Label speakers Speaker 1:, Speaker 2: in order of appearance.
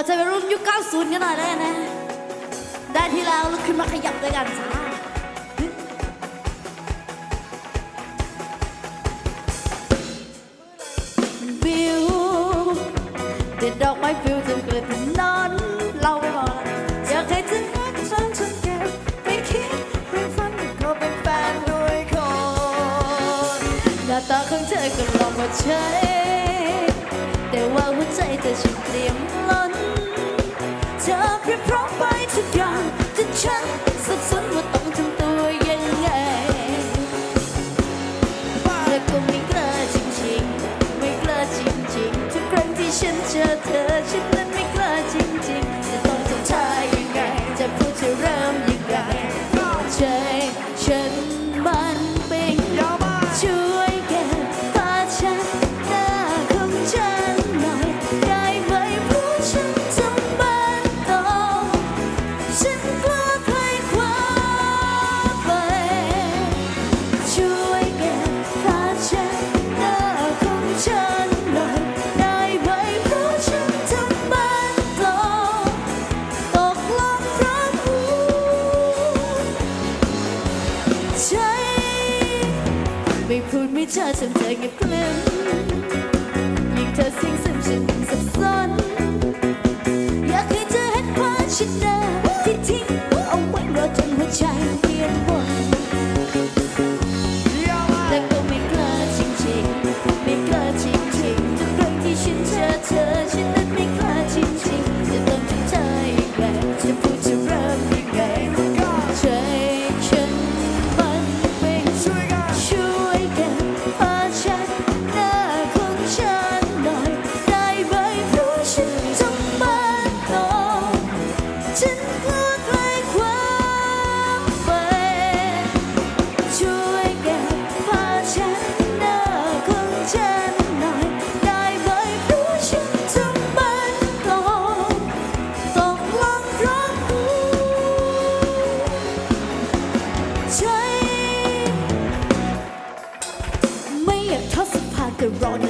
Speaker 1: เอาใจไปรุ่นยุค90 กันหน่อยได้นะ ได้ที่แล้วลุกขึ้นมาขยับด้วยกันจ้าวิวเด็ดดอกไม้ฟิวจนเกิดเป็นนอนเราไปบอกแล้วอยากให้เธอรักฉันจนเก็บไปคิดไปฝันขอเป็นแฟนด้วยคนหน้าตาของเธอก็ลองมาใช้ แต่ว่าหัวใจเธอฉันเตรียมล้นเธอเพียบพร้อมไป ใจไม่พูดไม่จาจนเจอเงียบกลิ้มยิ่งเธอสียงซึมฉันยิ่งสับสน toss a pack around